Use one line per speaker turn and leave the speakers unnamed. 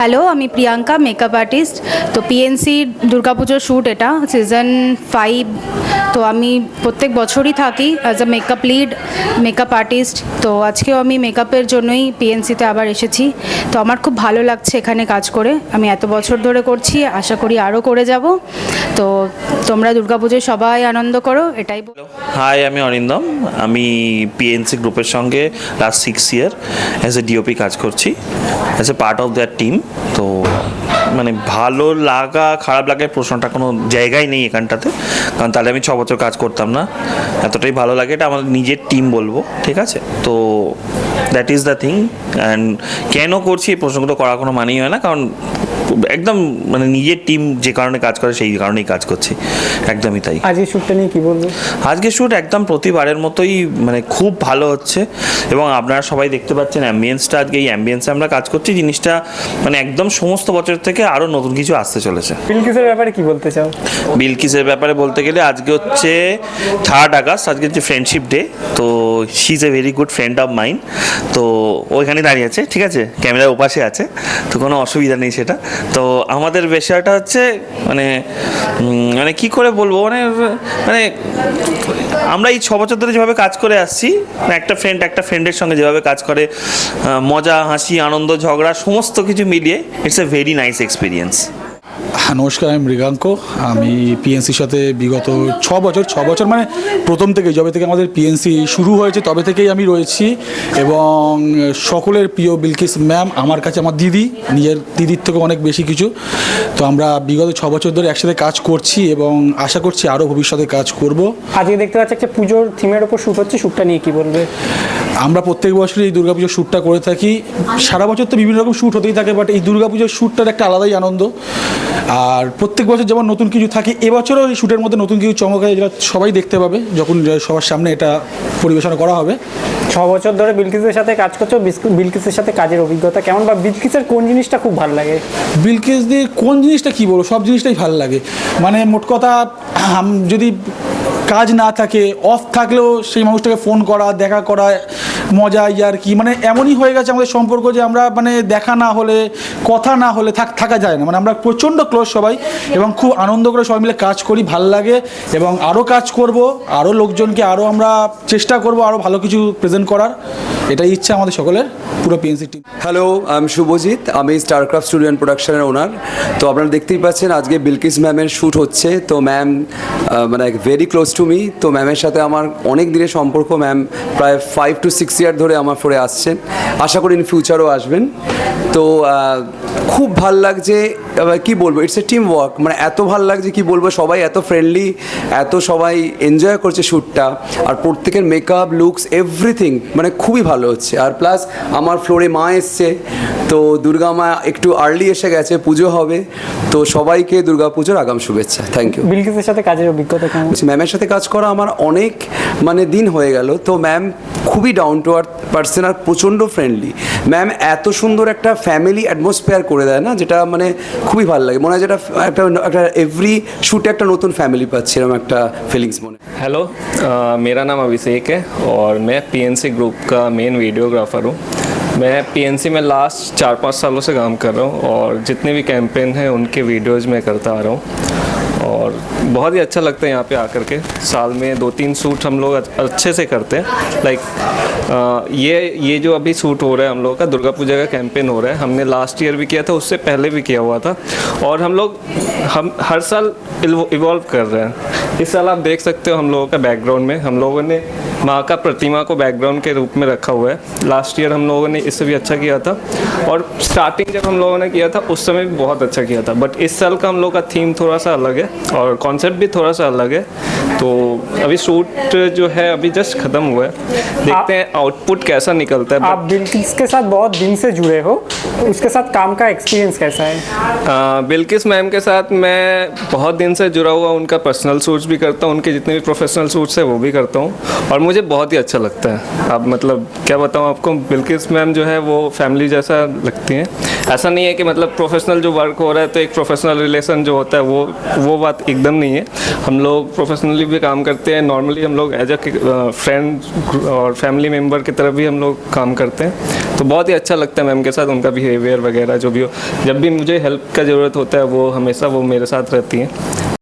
Hello আমি Priyanka makeup artist তো PNC দুর্গাপুজোর শ্যুট এটা সিজন ফাইভ তো আমি প্রত্যেক বছরই থাকি as a makeup lead makeup artist তো আজকেও আমি মেকআপের জন্যই পিএনসিতে আবার এসেছি। তো আমার খুব ভালো লাগছে এখানে কাজ করে। আমি এত বছর ধরে করছি, আশা করি আরও করে যাব। তো তোমরা দুর্গাপুজোয় সবাই আনন্দ করো, এটাই বল-
হাই আমি অরিন্দম। আমি পিএনসি গ্রুপের সঙ্গে last six year as a DOP কাজ করছি as a part of that team তো মানে ভালো লাগা, খারাপ লাগে প্রশ্নটা কোনো জায়গায় নেই এখানটাতে। কারণ তাহলে আমি ছ বছর কাজ করতাম না। এতটাই ভালো লাগে এটা আমার নিজের টিম বলব, ঠিক আছে? তো that is the thing and কেন করছি এই প্রশ্নগুলো করার কোনো মানেই হয় না। কারণ একদম মানে নিজের টিম যে কারণে কাজ করে সেই কারণেই কাজ করছি। একদমই তাই।
আজকে শ্যুটটা নিয়ে কি বলব?
আজকে শ্যুট একদম প্রতিবারের মতোই মানে খুব ভালো হচ্ছে এবং আপনারা সবাই দেখতে পাচ্ছেন অ্যাম্বিয়েন্সটা আজকে এই অ্যাম্বিয়েন্সে আমরা কাজ করছি। জিনিসটা মানে একদম সমস্ত বছর থেকে আরও নতুন কিছু আসতে চলেছে।
বিলকিসের ব্যাপারে কি বলতে চাও?
বিলকিসের ব্যাপারে বলতে গেলে আজকে হচ্ছে থার্ড আগস্ট আজকে হচ্ছে ফ্রেন্ডশিপ ডে তো she is a very good friend of mind তো ওইখানে দাঁড়িয়ে আছে ঠিক আছে? ক্যামেরার ওপাশে আছে তো কোনো অসুবিধা নেই সেটা। তো আমাদের বিষয়টা হচ্ছে মানে মানে কি করে বলব মানে মানে আমরা এই ছ বছর ধরে যেভাবে কাজ করে আসছি মানে একটা ফ্রেন্ড একটা ফ্রেন্ডের সঙ্গে যেভাবে কাজ করে মজা, হাসি, আনন্দ, ঝগড়া, সমস্ত কিছু মিলিয়ে it's a very nice experience
হ্যাঁ নমস্কার আমি মৃগাঙ্ক। আমি পিএনসির সাথে বিগত ছ বছর ছ বছর মানে প্রথম থেকে যবে থেকে আমাদের পিএনসি শুরু হয়েছে তবে থেকেই আমি রয়েছি। এবং সকলের প্রিয় বিলকিস ম্যাম আমার কাছে আমার দিদি নিজের দিদির থেকে অনেক বেশি কিছু। তো আমরা বিগত ছ বছর ধরে একসাথে কাজ করছি এবং আশা করছি আরও ভবিষ্যতে কাজ করব।
আজকে দেখতে পাচ্ছি একটা পুজোর থিমের ওপর শ্যুট হচ্ছে শ্যুটটা নিয়ে কি বলবে?
আমরা প্রত্যেক বছরই এই দুর্গাপুজোর শ্যুটটা করে থাকি। সারা বছর তো বিভিন্ন রকম শ্যুট হতেই থাকে বাট এই দুর্গাপুজোর শ্যুটটার একটা আলাদাই আনন্দ। আর প্রত্যেক বছর যেমন নতুন কিছু থাকে এবছরও এই শ্যুটের মধ্যে নতুন কিছু চমক আছে যেটা সবাই দেখতে পাবে যখন সবার সামনে এটা পরিবেশন করা হবে।
ছ বছর ধরে বিলকিসের সাথে কাজ করছ বিলকিসের সাথে কাজের অভিজ্ঞতা কেমন বা বিলকিসের কোন জিনিসটা খুব ভালো লাগে?
বিলকিস দিয়ে কোন জিনিসটা কী বলব? সব জিনিসটাই ভালো লাগে। মানে মোট কথা যদি কাজ না থাকে অফ থাকলেও সেই মানুষটাকে ফোন করা, দেখা করা, মজা আর কি মানে এমনই হয়ে গেছে আমাদের সম্পর্ক যে আমরা মানে দেখা না হলে, কথা না হলে থাক, থাকা যায় না। মানে আমরা প্রচণ্ড ক্লোজ সবাই এবং খুব আনন্দ করে সবাই মিলে কাজ করি, ভালো লাগে এবং আরও কাজ করব আরও লোকজনকে আরও আমরা চেষ্টা করব আরও ভালো কিছু প্রেজেন্ট করার। এটাই ইচ্ছা আমাদের সকলের, পুরো পিএনসি টিম
হ্যালো আমি শুভজিৎ আমি স্টারক্রাফট স্টুডিও অ্যান্ড প্রোডাকশনের ওনার তো আপনারা দেখতেই পাচ্ছেন, আজকে বিলকিস ম্যামের শ্যুট হচ্ছে। তো ম্যাম মানে ভেরি ক্লোজ টু মি তো ম্যামের সাথে আমার অনেক দিনের সম্পর্ক ম্যাম প্রায় ফাইভ টু সিক্স ইয়ার ধরে আমার ফোরে আসছেন। আশা করি ইন ফিউচারও আসবেন। তো খুব ভালো লাগছে কি বলব ইটস এ টিম ওয়ার্ক মানে এত ভালো লাগছে, কি বলব, সবাই এত ফ্রেন্ডলি এত সবাই এনজয় করছে শ্যুটটা আর প্রত্যেকের মেকআপ লুকস এভরিথিং মানে খুবই ভালো। হচ্ছে আর প্লাস আমার ফ্লোরে মা এসছে তো দুর্গা মা একটু আর্লি এসে গেছে পুজো হবে তো সবাইকে দুর্গা পুজোর আগাম শুভেচ্ছা থ্যাংক ইউ
বিলকিসের সাথে কাজের অভিজ্ঞতা কেমন
বলছি ম্যামের সাথে কাজ করা আমার অনেক মানে দিন হয়ে গেল তো ম্যাম খুবই ডাউন টু আর্থ পার্সন আর প্রচণ্ড ফ্রেন্ডলি ম্যাম এত সুন্দর একটা ফ্যামিলি অ্যাটমসফেয়ার করে দেয় না যেটা মানে খুবই ভালো লাগে মনে হয় যেটা একটা একটা এভরি শ্যুটে একটা নতুন ফ্যামিলি পাচ্ছি এরকম একটা ফিলিংস মনে হয়।
हेलो अ, मेरा नाम अभिषेक है और मैं पीएनसी ग्रुप का मेन वीडियोग्राफर हूँ। मैं पीएनसी में लास्ट चार पाँच सालों से काम कर रहा हूँ और जितने भी कैंपेन हैं, उनके वीडियोज़ मैं करता आ रहा हूँ। और बहुत ही अच्छा लगता है यहाँ पे आकर के। साल में दो तीन सूट हम लोग अच्छे से करते हैं। लाइक ये ये जो अभी सूट हो रहा है हम लोग का, दुर्गा पूजा का कैंपेन हो रहा है। हमने लास्ट ईयर भी किया था, उससे पहले भी किया हुआ था। और हम लोग, हम हर साल इवॉल्व कर रहे हैं। इस साल आप देख सकते हो हम लोगों का बैकग्राउंड में। हम लोगों ने माँ का प्रतिमा को बैकग्राउंड के रूप में रखा हुआ है। लास्ट ईयर हम लोगों ने इससे भी अच्छा किया था। और स्टार्टिंग जब हम लोगों ने किया था उस समय भी बहुत अच्छा किया था। बट इस साल का हम लोग का थीम थोड़ा सा अलग है और कॉन्सेप्ट भी थोड़ा सा अलग है। तो अभी शूट जो है अभी जस्ट ख़त्म हुआ है। देखते हैं आउटपुट कैसा निकलता है
आप बिल्किस के साथ बहुत दिन से जुड़े हो। उसके साथ काम का एक्सपीरियंस कैसा है?
बिल्किस मैम के साथ मैं बहुत दिन से जुड़ा हुआ उनका पर्सनल सूट्स भी करता हूँ। उनके जितने भी प्रोफेशनल सूट्स है वो भी करता हूँ। और मुझे बहुत ही अच्छा लगता है। अब मतलब क्या बताऊँ आपको, बिल्किस मैम जो है, वो फैमिली जैसा लगती हैं। ऐसा नहीं है कि मतलब प्रोफेशनल जो वर्क हो रहा है तो एक प्रोफेशनल रिलेशन जो होता है, वो वो बात एकदम नहीं है। हम लोग प्रोफेशनली भी काम करते हैं। नॉर्मली हम लोग एज अ फ्रेंड और फैमिली मेंबर की तरफ़ भी हम लोग काम करते हैं। तो बहुत ही अच्छा लगता है मैम के साथ उनका बिहेवियर वगैरह, जो भी हो। जब भी मुझे हेल्प का ज़रूरत होता है, वो हमेशा वो मेरे साथ रहती हैं।